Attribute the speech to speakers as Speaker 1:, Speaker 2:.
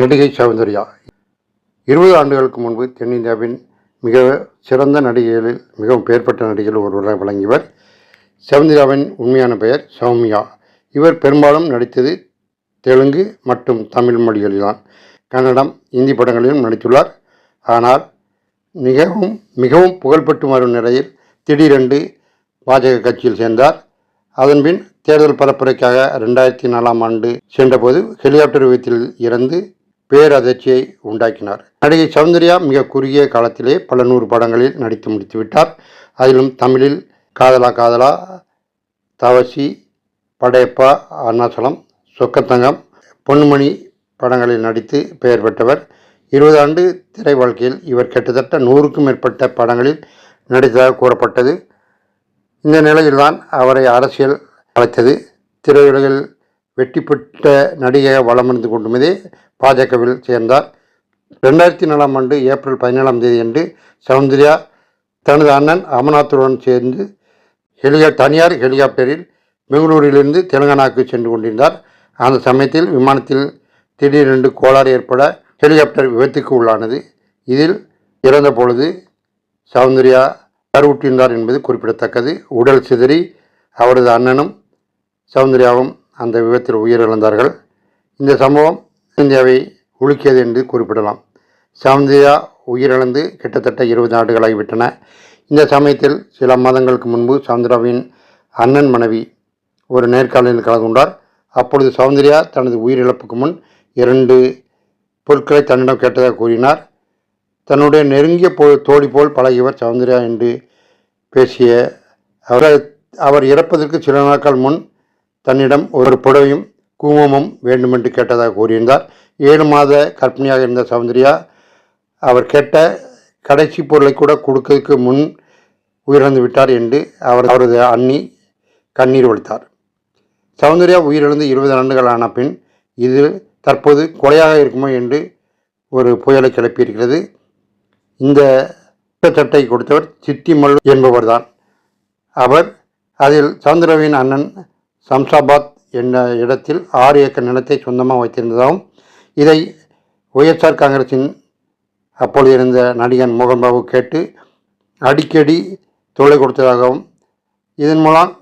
Speaker 1: நடிகை சௌந்தர்யா இருபது ஆண்டுகளுக்கு முன்பு தென்னிந்தியாவின் மிக சிறந்த நடிகைகளில் மிகவும் பெயர்பட்ட நடிகர்கள் நடிகைகள் ஒருவராக விளங்கியவர் சௌந்தர்யாவின் உண்மையான பெயர் சௌமியா. இவர் பெரும்பாலும் நடித்தது தெலுங்கு மற்றும் தமிழ் மொழிகளில்தான். கன்னடம் இந்தி படங்களிலும் நடித்துள்ளார். ஆனால் மிகவும் மிகவும் புகழ்பெற்று வரும் நிலையில் திடீரென்று பாஜக கட்சியில் சேர்ந்தார். அதன்பின் தேர்தல் பரப்புரைக்காக ரெண்டாயிரத்தி நாலாம் ஆண்டு சென்றபோது ஹெலிகாப்டர் விபத்தில் இறந்து பேரதிர்ச்சியை உண்டாக்கினார். நடிகை சௌந்தர்யா மிக குறுகிய காலத்திலே பல நூறு படங்களில் நடித்து முடித்துவிட்டார். அதிலும் தமிழில் காதலா காதலா தவசி படையப்பா அருணாச்சலம் சொக்கத்தங்கம் பொன்மணி படங்களில் நடித்து பெயர் பெற்றவர். இருபது ஆண்டு திரை வாழ்க்கையில் இவர் கிட்டத்தட்ட நூறுக்கும் மேற்பட்ட படங்களில் நடித்ததாக கூறப்பட்டது. இந்த நிலையில்தான் அவரை அரசியல் அழைத்தது. திரையுலகில் வெற்றி பெற்ற நடிகையாக வளமடைந்து கொண்டுமதே பாஜகவில் சேர்ந்தார். ரெண்டாயிரத்தி நாலாம் ஆண்டு ஏப்ரல் பதினேழாம் தேதி அன்று சௌந்தர்யா தனது அண்ணன் அமர்நாத்துடன் சேர்ந்து ஹெலிகா தனியார் ஹெலிகாப்டரில் பெங்களூரிலிருந்து தெலுங்கானாவுக்கு சென்று கொண்டிருந்தார். அந்த சமயத்தில் விமானத்தில் திடீரென்று கோளாறு ஏற்பட ஹெலிகாப்டர் விபத்துக்கு உள்ளானது. இதில் இறந்த பொழுது சௌந்தர்யா கருவுற்றிருந்தார் என்பது குறிப்பிடத்தக்கது. உடல் சிதறி அவரது அண்ணனும் சௌந்தர்யாவும் அந்த விபத்தில் உயிரிழந்தார்கள். இந்த சம்பவம் இந்தியாவை உலுக்கியது என்று குறிப்பிடலாம். சௌந்தர்யா உயிரிழந்து கிட்டத்தட்ட இருபது ஆண்டுகளாகிவிட்டன இந்த சமயத்தில் சில மாதங்களுக்கு முன்பு சௌந்தர்யாவின் அண்ணன் மனைவி ஒரு நேர்காணலில் கலந்து கொண்டார். அப்பொழுது சௌந்தர்யா தனது உயிரிழப்புக்கு முன் இரண்டு பொருட்களை தன்னிடம் கேட்டதாக கூறினார். தன்னுடைய நெருங்கிய போ தோழி போல் பழகியவர் சௌந்தர்யா என்று பேசிய அவர் அவர் இறப்பதற்கு சில நாட்கள் முன் தன்னிடம் ஒரு புடவையும் குங்குமமும் வேண்டுமென்று கேட்டதாக கூறியிருந்தார். ஏழு மாத கர்ப்பிணியாக இருந்த சௌந்தர்யா அவர் கேட்ட கடைசி பொருளை கூட கொடுக்கறதுக்கு முன் உயிரிழந்து விட்டார் என்று அவர் அவரது அண்ணி கண்ணீர் வடித்தார் சௌந்தர்யா உயிரிழந்து இருபது ஆண்டுகள் ஆன பின் இது தற்போது கொலையாக இருக்குமோ என்று ஒரு புயலை கிளப்பியிருக்கிறது. இந்த சட்டை கொடுத்தவர் சித்திமல் என்பவர்தான். அவர் அதில் சௌந்தரவின் அண்ணன் சம்சாபாத் என்ற இடத்தில் ஆறு ஏக்கர் நிலத்தை சொந்தமாக வைத்திருந்ததாகவும் இதை ஒய்எஸ்ஆர் காங்கிரஸின் அப்பொழுது இருந்த நடிகன் மோகன்பாபு கேட்டு அடிக்கடி தொல்லை கொடுத்ததாகவும் இதன் மூலம்